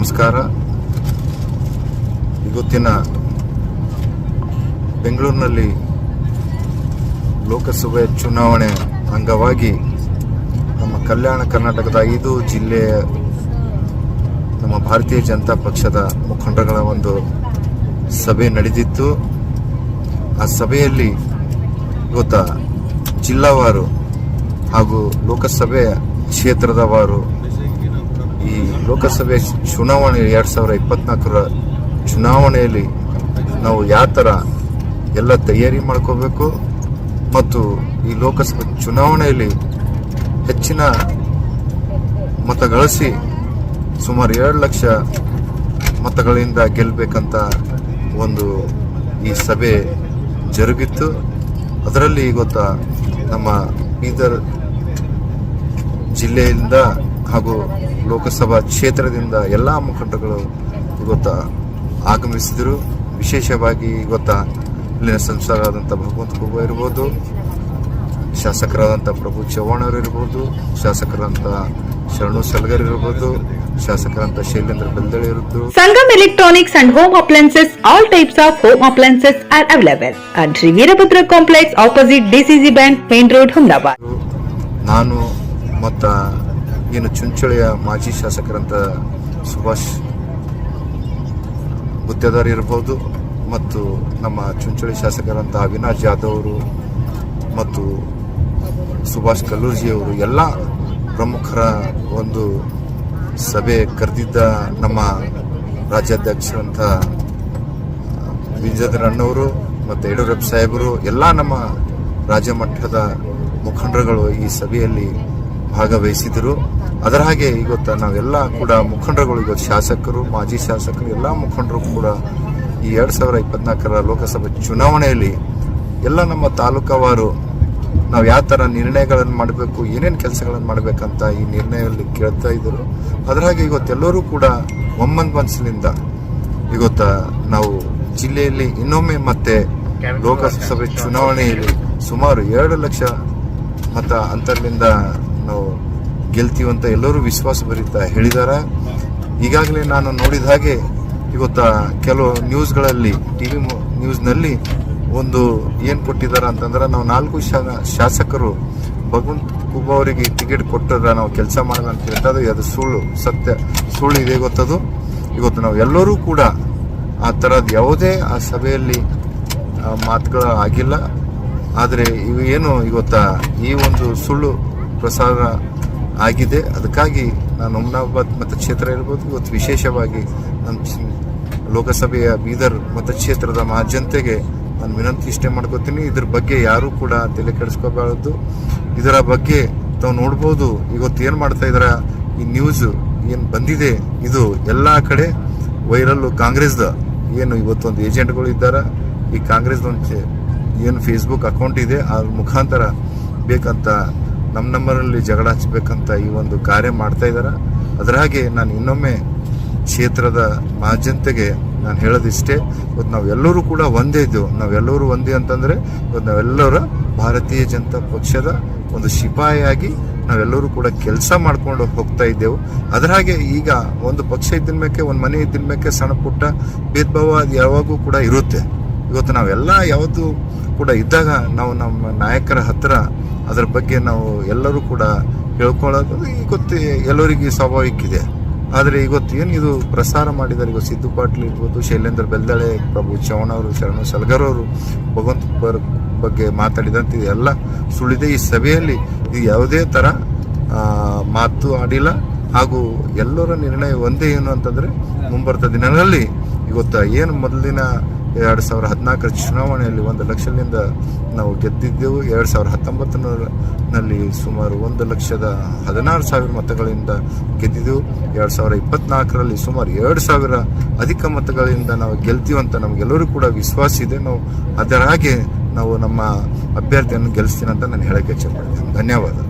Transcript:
ನಮಸ್ಕಾರ. ಇವತ್ತಿನ ಬೆಂಗಳೂರಿನಲ್ಲಿ ಲೋಕಸಭೆ ಚುನಾವಣೆ ಅಂಗವಾಗಿ ನಮ್ಮ ಕಲ್ಯಾಣ ಕರ್ನಾಟಕದ ಐದು ಜಿಲ್ಲೆಯ ನಮ್ಮ ಭಾರತೀಯ ಜನತಾ ಪಕ್ಷದ ಮುಖಂಡಗಳ ಒಂದು ಸಭೆ ನಡೆದಿತ್ತು. ಆ ಸಭೆಯಲ್ಲಿ ಇವತ್ತ ಜಿಲ್ಲಾವಾರು ಹಾಗೂ ಲೋಕಸಭೆ ಕ್ಷೇತ್ರದವರು ಲೋಕಸಭೆ ಚುನಾವಣೆ ಎರಡು ಸಾವಿರ ಇಪ್ಪತ್ನಾಲ್ಕರ ಚುನಾವಣೆಯಲ್ಲಿ ನಾವು ಯಾವ ಥರ ಎಲ್ಲ ತಯಾರಿ ಮಾಡ್ಕೋಬೇಕು ಮತ್ತು ಈ ಲೋಕಸಭೆ ಚುನಾವಣೆಯಲ್ಲಿ ಹೆಚ್ಚಿನ ಮತ ಗಳಿಸಿ ಸುಮಾರು ಎರಡು ಲಕ್ಷ ಮತಗಳಿಂದ ಗೆಲ್ಲಬೇಕಂತ ಒಂದು ಈ ಸಭೆ ಜರುಗಿತ್ತು. ಅದರಲ್ಲಿ ಗೊತ್ತಾ ನಮ್ಮ ಬೀದರ್ ಜಿಲ್ಲೆಯಿಂದ ಹಾಗೂ ಲೋಕಸಭಾ ಕ್ಷೇತ್ರದಿಂದ ಎಲ್ಲ ಮುಖಂಡಗಳು ಇವತ್ತು ಆಗಮಿಸಿದರು. ವಿಶೇಷವಾಗಿ ಇವತ್ತು ಇಲ್ಲಿನ ಸಂಸದರಾದಂಥ ಭಗವಂತ ಗೌಬ ಇರ್ಬೋದು ಶಾಸಕರಾದಂಥ ಪ್ರಭು ಚವ್ಹಾಣರು ಇರ್ಬೋದು ಶಾಸಕರಾದಂಥ ಶರಣು ಸಲಗರ್ ಇರ್ಬೋದು ಶೈಲೇಂದ್ರ ಬೆಳ್ದಳಿ ಇರುತ್ತೆ Sangam electronics and home appliances all types of home appliances are available and Shri Veerabhadra complex opposite DCC bank main road Ahmedabad ನಾನು ಮತ್ತ ಏನು ಚುಂಚುಳಿಯ ಮಾಜಿ ಶಾಸಕರಂತ ಸುಭಾಷ್ ಗುತ್ತೇದಾರ್ ಇರ್ಬೋದು ಮತ್ತು ನಮ್ಮ ಚುಂಚುಳಿ ಶಾಸಕರಂತ ಅವಿನಾಶ್ ಜಾಧವ್ ಅವರು ಮತ್ತು ಸುಭಾಷ್ ಕಲ್ಲೂರ್ಜಿ ಅವರು ಎಲ್ಲ ಪ್ರಮುಖರ ಒಂದು ಸಭೆ ಕರೆದಿದ್ದ ನಮ್ಮ ರಾಜ್ಯಾಧ್ಯಕ್ಷರಂತ ವಿಜೇಂದ್ರ ಅಣ್ಣವರು ಮತ್ತು ಯಡಿಯೂರಪ್ಪ ಸಾಹೇಬರು, ಎಲ್ಲ ನಮ್ಮ ರಾಜ್ಯ ಮಟ್ಟದ ಮುಖಂಡರುಗಳು ಈ ಸಭೆಯಲ್ಲಿ ಭಾಗವಹಿಸಿದರು. ಅದರ ಹಾಗೆ ಇವತ್ತು ನಾವೆಲ್ಲ ಕೂಡ ಮುಖಂಡರುಗಳು ಇವತ್ತು ಶಾಸಕರು, ಮಾಜಿ ಶಾಸಕರು, ಎಲ್ಲ ಮುಖಂಡರು ಕೂಡ ಈ ಎರಡು ಸಾವಿರ ಇಪ್ಪತ್ನಾಲ್ಕರ ಲೋಕಸಭೆ ಚುನಾವಣೆಯಲ್ಲಿ ಎಲ್ಲ ನಮ್ಮ ತಾಲೂಕವಾರು ನಾವು ಯಾವ ಥರ ನಿರ್ಣಯಗಳನ್ನು ಮಾಡಬೇಕು, ಏನೇನು ಕೆಲಸಗಳನ್ನು ಮಾಡಬೇಕಂತ ಈ ನಿರ್ಣಯದಲ್ಲಿ ಕೇಳ್ತಾ ಇದ್ದರು. ಅದರ ಹಾಗೆ ಇವತ್ತೆಲ್ಲರೂ ಕೂಡ ಒಮ್ಮನ್ ಮನಸ್ಸಿನಿಂದ ಇವತ್ತ ನಾವು ಜಿಲ್ಲೆಯಲ್ಲಿ ಇನ್ನೊಮ್ಮೆ ಮತ್ತೆ ಲೋಕಸಭೆ ಚುನಾವಣೆಯಲ್ಲಿ ಸುಮಾರು ಎರಡು ಲಕ್ಷ ಮತ ಅಂತರದಿಂದ ನಾವು ಗೆಲ್ತೀವಂತ ಎಲ್ಲರೂ ವಿಶ್ವಾಸ ಭರಿತ ಹೇಳಿದ್ದಾರೆ ಈಗಾಗಲೇ ನಾನು ನೋಡಿದ ಹಾಗೆ ಇವತ್ತು ಕೆಲವು ನ್ಯೂಸ್ಗಳಲ್ಲಿ ಟಿ ವಿ ನ್ಯೂಸ್ನಲ್ಲಿ ಒಂದು ಏನು ಕೊಟ್ಟಿದ್ದಾರೆ ಅಂತಂದ್ರೆ ನಾವು ನಾಲ್ಕು ಶಾಸಕರು ಭಗವಂತ ಕುಬ್ಬ ಟಿಕೆಟ್ ಕೊಟ್ಟರೆ ನಾವು ಕೆಲಸ ಮಾಡೋಣ ಅಂತ ಹೇಳ್ತಾರೆ ಅದು ಸುಳ್ಳು, ಸತ್ಯ, ಸುಳ್ಳು ಇದೆ ಗೊತ್ತದು. ಇವತ್ತು ನಾವು ಎಲ್ಲರೂ ಕೂಡ ಆ ಥರದ್ದು ಯಾವುದೇ ಆ ಸಭೆಯಲ್ಲಿ ಮಾತುಗಳು ಆಗಿಲ್ಲ. ಆದರೆ ಇವು ಏನು ಇವತ್ತ ಈ ಒಂದು ಸುಳ್ಳು ಪ್ರಸಾರ ಆಗಿದೆ. ಅದಕ್ಕಾಗಿ ನಾನು ಹುಮ್ನಾಬಾದ್ ಮತಕ್ಷೇತ್ರ ಇರ್ಬೋದು, ಇವತ್ತು ವಿಶೇಷವಾಗಿ ನಮ್ಮ ಲೋಕಸಭೆಯ ಬೀದರ್ ಮತಕ್ಷೇತ್ರದ ಮಹಾ ಜನತೆಗೆ ನಾನು ವಿನಂತಿ ಇಷ್ಟೇ ಮಾಡ್ಕೋತೀನಿ. ಇದ್ರ ಬಗ್ಗೆ ಯಾರೂ ಕೂಡ ತಲೆ ಕೆಡಿಸ್ಕೋಬಾರ್ದು. ಇದರ ಬಗ್ಗೆ ತಾವು ನೋಡ್ಬೋದು, ಇವತ್ತು ಏನು ಮಾಡ್ತಾ ಇದ್ದಾರೆ ಈ ನ್ಯೂಸ್ ಏನು ಬಂದಿದೆ, ಇದು ಎಲ್ಲ ಕಡೆ ವೈರಲ್ಲು. ಕಾಂಗ್ರೆಸ್ದ ಏನು ಇವತ್ತೊಂದು ಏಜೆಂಟ್ಗಳು ಇದ್ದಾರೆ, ಈ ಕಾಂಗ್ರೆಸ್ದೊಂದು ಏನು ಫೇಸ್ಬುಕ್ ಅಕೌಂಟ್ ಇದೆ, ಅದ್ರ ಮುಖಾಂತರ ಬೇಕಂತ ನಮ್ಮ ನಮ್ಮರಲ್ಲಿ ಜಗಳ ಹಚ್ಚಬೇಕಂತ ಈ ಒಂದು ಕಾರ್ಯ ಮಾಡ್ತಾ ಇದ್ದಾರೆ ಅದರ ಹಾಗೆ ನಾನು ಇನ್ನೊಮ್ಮೆ ಕ್ಷೇತ್ರದ ಮಹಾಜನತೆಗೆ ನಾನು ಹೇಳೋದಿಷ್ಟೇ ಇವತ್ತು ನಾವೆಲ್ಲರೂ ಕೂಡ ಒಂದೇ ಇದ್ದೆವು. ನಾವೆಲ್ಲರೂ ಒಂದೇ ಅಂತಂದರೆ ಇವತ್ತು ನಾವೆಲ್ಲರ ಭಾರತೀಯ ಜನತಾ ಪಕ್ಷದ ಒಂದು ಶಿಪಾಯಿಯಾಗಿ ನಾವೆಲ್ಲರೂ ಕೂಡ ಕೆಲಸ ಮಾಡ್ಕೊಂಡು ಹೋಗ್ತಾ ಇದ್ದೆವು. ಅದರ ಹಾಗೆ ಈಗ ಒಂದು ಪಕ್ಷ ಇದ್ದಿನ ಮೇಲೆ ಒಂದು ಮನೆ ಇದ್ದಿನ ಮೇಲೆ ಸಣ್ಣ ಪುಟ್ಟ ಭೇದ ಭಾವ ಅದು ಯಾವಾಗೂ ಕೂಡ ಇರುತ್ತೆ. ಇವತ್ತು ನಾವೆಲ್ಲ ಯಾವತ್ತೂ ಕೂಡ ಇದ್ದಾಗ ನಾವು ನಮ್ಮ ನಾಯಕರ ಹತ್ರ ಅದರ ಬಗ್ಗೆ ನಾವು ಎಲ್ಲರೂ ಕೂಡ ಹೇಳ್ಕೊಳ್ಳೋದು. ಗೊತ್ತು ಎಲ್ಲರಿಗೂ ಸ್ವಾಭಾವಿಕ ಇದೆ. ಆದರೆ ಇವತ್ತು ಏನು ಇದು ಪ್ರಸಾರ ಮಾಡಿದ್ದಾರೆ ಇವತ್ತು ಸಿದ್ದು ಪಾಟೀಲ್ ಇರ್ಬೋದು, ಶೈಲೇಂದ್ರ ಬೆಲ್ದಾಳೆ, ಪ್ರಭು ಚೌಹಾಣ್ ಅವರು, ಶರಣು ಸಲ್ಗರ್ ಅವರು, ಭಗವಂತ ಬಗ್ಗೆ ಮಾತಾಡಿದಂತೆ ಇದೆಲ್ಲ ಸುಳಿದೆ ಈ ಸಭೆಯಲ್ಲಿ ಇದು ಯಾವುದೇ ಥರ ಮಾತು ಆಡಿಲ್ಲ. ಹಾಗೂ ಎಲ್ಲರ ನಿರ್ಣಯ ಒಂದೇ ಏನು ಅಂತಂದರೆ ಮುಂಬರ್ತ ದಿನಗಳಲ್ಲಿ ಇವತ್ತು ಏನು ಮೊದಲಿನ ಎರಡು ಸಾವಿರ ಹದಿನಾಲ್ಕರ ಚುನಾವಣೆಯಲ್ಲಿ ಒಂದು ಲಕ್ಷದಿಂದ ನಾವು ಗೆದ್ದಿದ್ದೆವು. ಎರಡು ಸಾವಿರ ಹತ್ತೊಂಬತ್ತನಲ್ಲಿ ಸುಮಾರು ಒಂದು ಲಕ್ಷದ ಹದಿನಾರು ಸಾವಿರ ಮತಗಳಿಂದ ಗೆದ್ದಿದ್ದೆವು. ಎರಡು ಸಾವಿರ ಇಪ್ಪತ್ನಾಲ್ಕರಲ್ಲಿ ಸುಮಾರು ಎರಡು ಸಾವಿರ ಅಧಿಕ ಮತಗಳಿಂದ ನಾವು ಗೆಲ್ತೀವಿ ಅಂತ ನಮಗೆಲ್ಲರೂ ಕೂಡ ವಿಶ್ವಾಸ ಇದೆ. ನಾವು ಅದರ ಹಾಗೆ ನಾವು ನಮ್ಮ ಅಭ್ಯರ್ಥಿಯನ್ನು ಗೆಲ್ಲಿಸ್ತೀನಿ ಅಂತ ನಾನು ಹೇಳಕ್ಕೆ ಇಚ್ಛೆಪಡ್ತೀನಿ ಧನ್ಯವಾದ